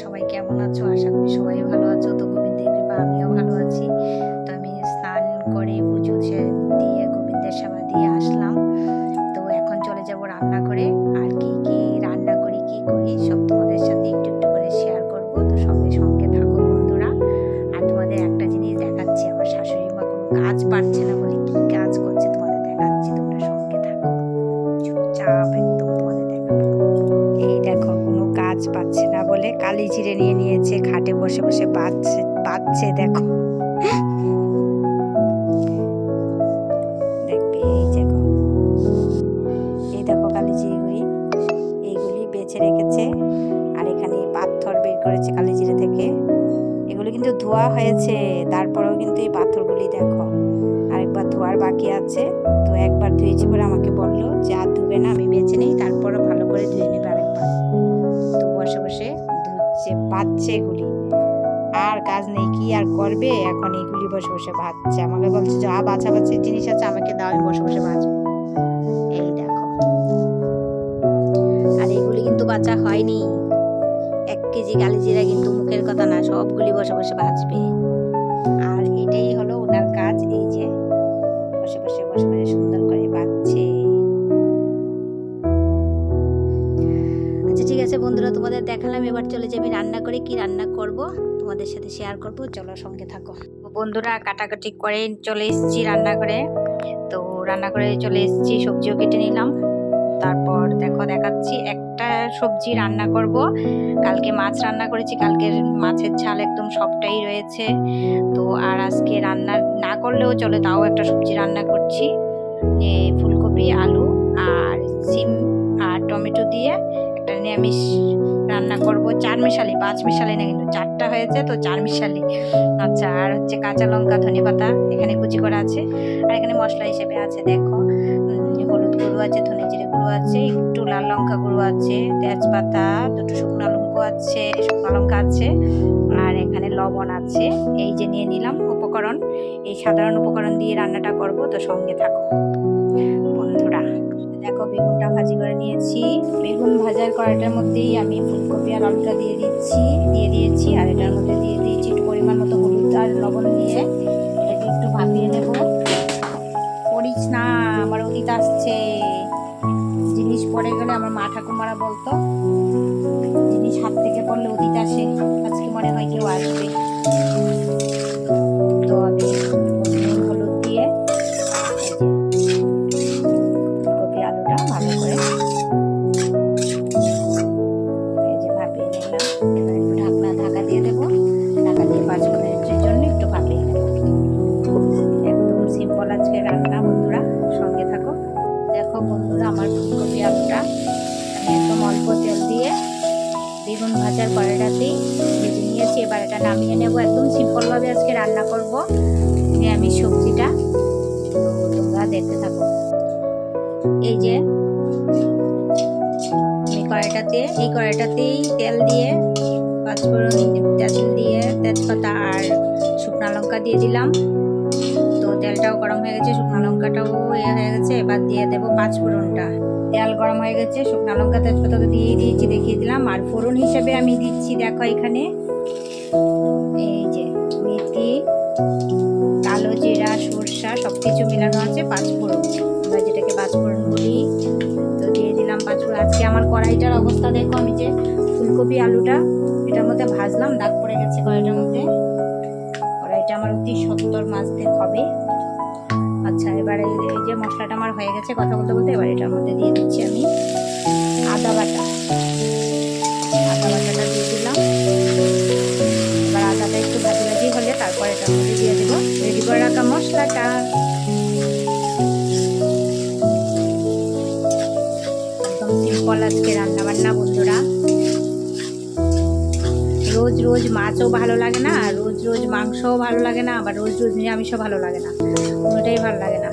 সবাই কেমন আছো? আশা করি সবাই ভালো আছো। তো গোবিন্দের কৃপা আমিও ভালো আছি। তো আমি স্নান করে পুজো দিয়ে গোবিন্দের সেবা দিয়ে আসলাম। তো এখন চলে যাব রান্না করে আর কি কি রান্না করি, কি করি, সব তোমাদের সাথে একটু একটু করে শেয়ার করব। তো সবাই সঙ্গে থাকো বন্ধুরা। আর তোমাদের একটা জিনিস দেখাচ্ছি, আমার শাশুড়ি মা কোনো কাজ পারছে বলে কালি নিয়ে নিয়েছে, খাটে বসে বসে বাজছে বাজছে, দেখো। দেখবে, এই দেখো। এইগুলি বেছে রেখেছে, আর এখানে পাথর বের করেছে থেকে। এগুলো কিন্তু ধোয়া হয়েছে, তারপরেও কিন্তু এই পাথরগুলি দেখো। আরেকবার ধোয়ার বাকি আছে, তো একবার ধুয়েছি পরে আমাকে বাচ্ছে এগুলি। আর কাজ নেই, কি আর করবে? এখন এগুলি বসে বসে ভাতছে আমাকে বলছে, যা বাছা বাছি জিনিস আছে, আমাকে দাও, আমি বসে বসে ভাজবো। এই দেখো। আর এগুলি কিন্তু বাচ্চা হয়নি। এক কেজি কালিজিরা কিন্তু মুখের কথা না, সবগুলি বসে বসে ভাজবে। বন্ধুরা, তোমাদের দেখালাম, এবার চলে যাবি রান্না করে কি রান্না করব। তোমাদের সাথে শেয়ার করব, চলো সঙ্গে থাকো। বন্ধুরা, কাটাকাটি করে চলে এসেছি রান্না করে। তো রান্না করে চলে এসেছি, সবজিও কেটে নিলাম। তারপর দেখো, দেখাচ্ছি একটা সবজি রান্না করব। কালকে মাছ রান্না করেছি, কালকের মাছের ঝাল একদম সবটাই রয়েছে। তো আর আজকে রান্না না করলেও চলে, তাও একটা সবজি রান্না করছি। ফুলকপি, আলু আর সিম আর টমেটো দিয়ে একটা নিরামিষ রান্না করব। চার মিশালি, পাঁচ মিশালি না, কিন্তু চারটা হয়েছে, তো চার মিশালি। আচ্ছা আর হচ্ছে কাঁচা লঙ্কা, ধনে পাতা, এখানে কুচি করা আছে। আর এখানে মশলা হিসেবে আছে, দেখো হলুদ গুঁড়ো আছে, ধনে জিরে গুঁড়ো আছে, একটু লাল লঙ্কা গুঁড়ো আছে, তেজপাতা, দুটো শুকনো লঙ্কা আছে, শুকনো লঙ্কা আছে, আর এখানে লবণ আছে। এই যে নিয়ে নিলাম উপকরণ। এই সাধারণ উপকরণ দিয়ে রান্নাটা করব, তো সঙ্গে থাকো। দেখো বেগুনটা ভাজি করে নিয়েছি। বেগুন ভাজার কড়াইটার মধ্যেই আমি ফুলকপি আর আলুটা দিয়ে দিচ্ছি, দিয়ে দিয়েছি, আর এটার মধ্যে দিয়ে দিয়েছি একটু পরিমাণ মতো হলুদ আর লবণ দিয়ে এটাকে একটু ভাপিয়ে নেব। করিস না, আমার অতীত আসছে। জিনিস পড়ে গেলে আমার মা ঠাকুমারা বলতো, জিনিস হাত থেকে পড়লে অতীত আসে, আজকে মনে হয় কেউ আসবে। তো আমি এটা নেব একদম সিম্পলভাবে আজকে রান্না করব। নিরামিষ সবজিটা তোমরা দেখতে থাকো। এই যে আমি কড়াইটাতে, এই কড়াইটাতেই তেল দিয়ে, পাঁচফোড়ন তেল দিয়ে তেজপাতা আর শুকনো লঙ্কা দিয়ে দিলাম। তো তেলটাও গরম হয়ে গেছে, শুকনো লঙ্কাটাও ইয়ে হয়ে গেছে, এবার দিয়ে দেবো পাঁচফোড়নটা। তেল গরম হয়ে গেছে, শুকনো লঙ্কা তেজপাতা দিয়ে দিয়েছি, দেখিয়ে দিলাম। আর ফোড়ন হিসেবে আমি দিচ্ছি, দেখো এখানে পাঁচফোড়ন। আমরা যেটাকে পাঁচফোড়ন বলি, তো দিয়ে দিলাম পাঁচফোড়ন। আজকে আমার কড়াইটার অবস্থা দেখো আমি যে ফুলকপি আলুটা, এটার মধ্যে ভাজলাম, দাগ পড়ে গেছে কড়াইটার মধ্যে। কড়াইটা আমার অতি সত্তর মাছতে হবে। আচ্ছা এবারে এই যে মশলাটা আমার হয়ে গেছে কথা বলতে বলতে, এবার এটার মধ্যে দিয়ে দিচ্ছি আমি আদা বাটা। আদা বাটাটা দিয়ে দিলাম। এবার আদাটা একটু ভাজি ভাজি হলে তারপর এটার মধ্যে দিয়ে দেবো। রেডি করে রাখা মশলাটা। সিম্পল আজকে রান্না বান্না বন্ধুরা। রোজ রোজ মাছও ভালো লাগে না, রোজ রোজ মাংসও ভালো লাগে না, আবার রোজ রোজ নিরামিষও ভালো লাগে না। কোনোটাই ভালো লাগে না।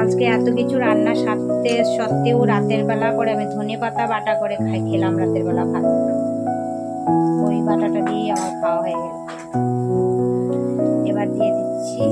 আজকে এত কিছু রান্না সারতে সত্ত্বেও রাতের বেলা করে আমি ধনে পাতা বাটা করে খাই, খেলাম রাতের বেলা ভাত। ওই বাটাটা দিয়েই আমার খাওয়া হয়ে গেল। এবার দিয়ে দিচ্ছি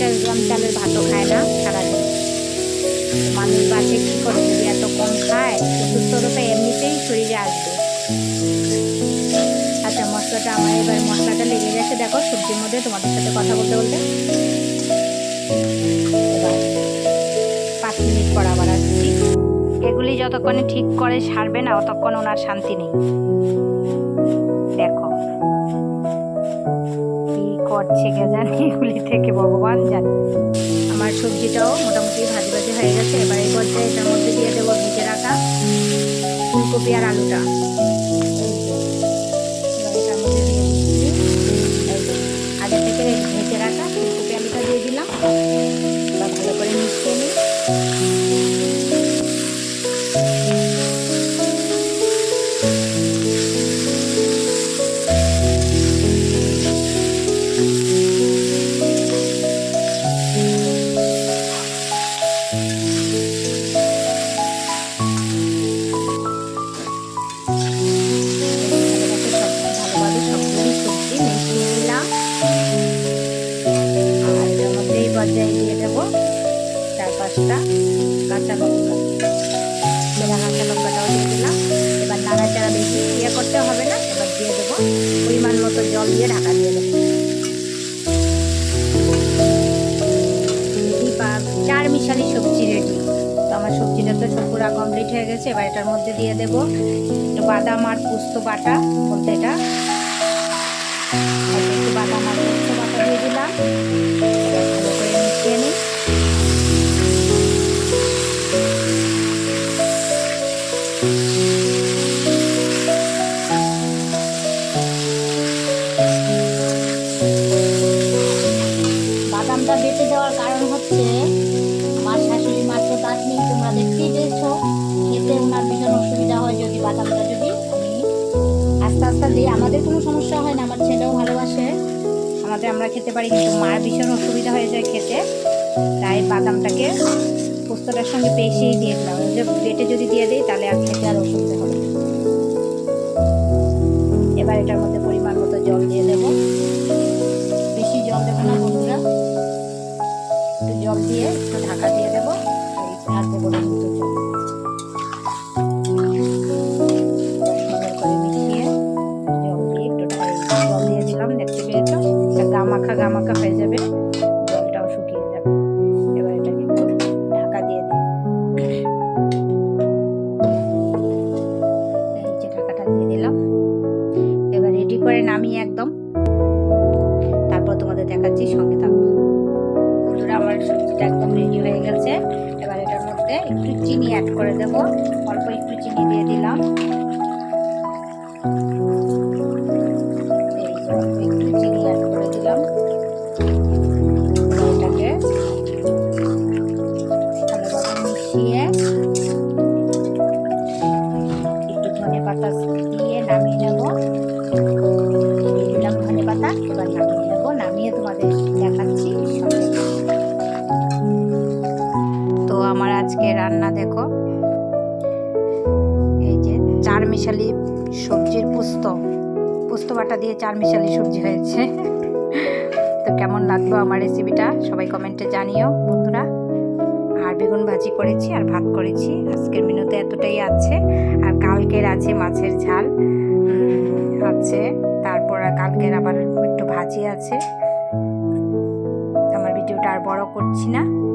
পঞ্চাশ গ্রাম চালের ভাতও খায় না সারাদিন। মানুষ বাসে কী করে যদি এত কম খায় অসুস্থতা এমনিতেই শরীরে আসবে। আচ্ছা মশলাটা আমার এবার মশলাটা লেগে গেছে। দেখো, সবজির মধ্যে তোমাদের সাথে কথা বলতে বলতে। এবার পাঁচ মিনিট পর আবার আসছি। এগুলি যতক্ষণে ঠিক করে সারবে না ততক্ষণ ওনার শান্তি নেই। করছে কে জানি এগুলি থেকে ভগবান জানে। আমার সবজিটাও মোটামুটি ভাজি ভাজি হয়ে গেছে, এবার এই পর্যায়ে এটার মধ্যে দিয়ে দেবো ভিজে রাখা ফুলকপি আর আলুটা। আগে থেকে রাখা দিয়ে দেবো চার পাঁচটা কাঁচা লঙ্কা সেরা কাঁচা দিলাম এবার নাড়াচাড়া বেশি ইয়ে করতে হবে না এবার দিয়ে দেবো পরিমাণ মতো জল দিয়ে ঢাকা চার মিশালি সবজি রেডি তো আমার সবজিটা তো সব কমপ্লিট হয়ে গেছে এবার এটার মধ্যে দিয়ে দেবো একটু বাদাম আর পুস্ত বাটা বলতে এটা। বাদাম আর পোস্ত বাটা দিয়ে দিলাম। আমাদের কোনো সমস্যা হয় না, আমার ছেলেও ভালোবাসে। আমাদের আমরা খেতে পারি, কিন্তু মার ভীষণ অসুবিধা হয়ে যায় খেতে। তাই বাদামটাকে পোস্তটার সঙ্গে পেশিয়ে দিয়ে দিলাম যে বেটে যদি দিয়ে দিই, তাহলে আর খেতে আর অসুবিধা হবে এবার এটার মধ্যে পরিমাণ মতো জল দিয়ে দেবো। বেশি জল দেবো না, বন্ধুরা। একটু জল দিয়ে একটু ঢাকা দিয়ে দেবো। আর দেবো না। নামিয়ে একদম। তারপর তোমাদের দেখাচ্ছি সঙ্গে থাকব বন্ধুরা, আমার সবজিটা একদম রেডি হয়ে গেছে। এবার এটার মধ্যে একটু চিনি অ্যাড করে দেব। রান্না দেখো। এই যে চার মিশালি সবজির পোস্ত। পোস্ত বাটা দিয়ে চার মিশালি সবজি হয়েছে। তো কেমন লাগল আমার রেসিপিটা? সবাই কমেন্টে জানিও বন্ধুরা। আর বেগুন ভাজি করেছি আর ভাত করেছি। আজকের মেনুতে এতটাই আছে। আর কালকের আছে মাছের ঝাল। আছে। তারপর কালকের আবার একটু ভাজি আছে। আমার ভিডিওটা আর বড় করছি না।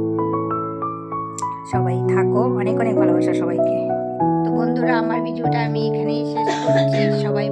সবাই থাকো। অনেক অনেক ভালোবাসা সবাইকে। তো বন্ধুরা, আমার ভিডিওটা আমি এখানেই শেষ করছি। সবাই